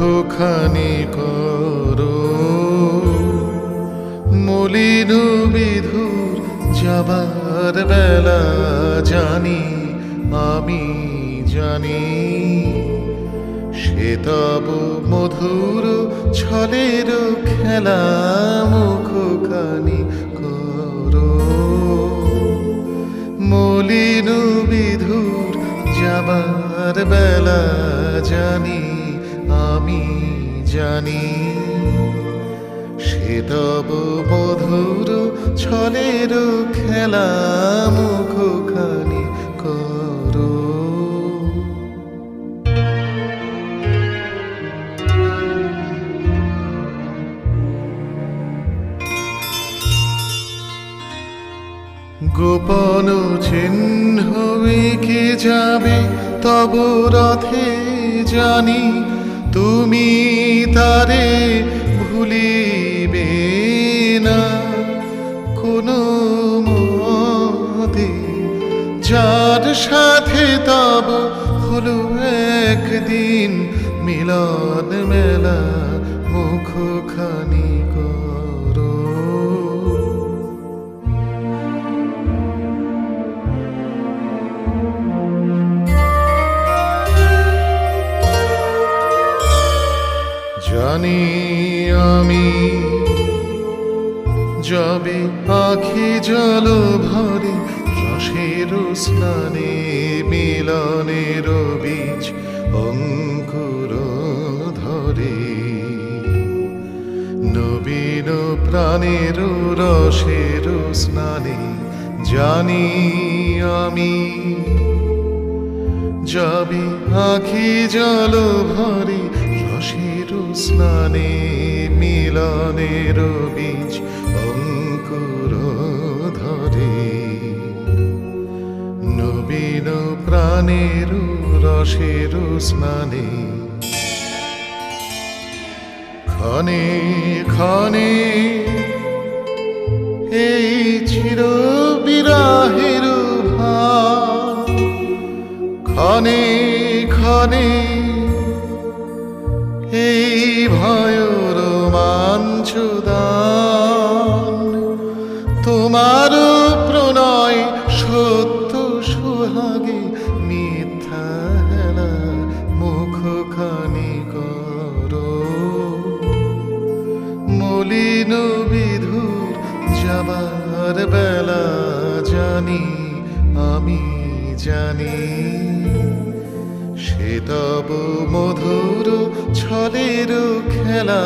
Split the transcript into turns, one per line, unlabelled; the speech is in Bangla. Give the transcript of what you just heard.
মুখখানি করো। মলিন বিধুর যাবার বেলা জানি, আমি জানি। সে তব মধুর ছলের খেলা মুখখানি করো। মলিন বিধুর যাবার বেলা জানি আমি জানি সে তব মধুর ছলের খেলা মুখখানি করো। গোপন চিহ্ন কি যাবে, তব রথে জানি তুমি তারে ভুলিবে না। কোনো মতে যার সাথে তব হলো একদিন মিলন মেলা। জানি আমি যাবে আখি জল ভরে রসের স্নানে মিলনের বীজ অঙ্কুর ধরে। নবীন প্রাণের রসের স্নানে জানি আমি যাবে আখি জল ভরে রসের স্নানে, মিলনের বীজ অঙ্কুর ধরে নবীন প্রাণের রসের স্নানে। ক্ষণে ক্ষণে এই চির বিরাহের ভাব ক্ষণে ক্ষণে এই ভয় তোমার প্রণয় সত্য সোহাগে মিথ্যা হেলা মুখখানি করো। মলিন বিধুর যাবার বেলা জানি, আমি জানি, সে তব মধুর ছলের খেলা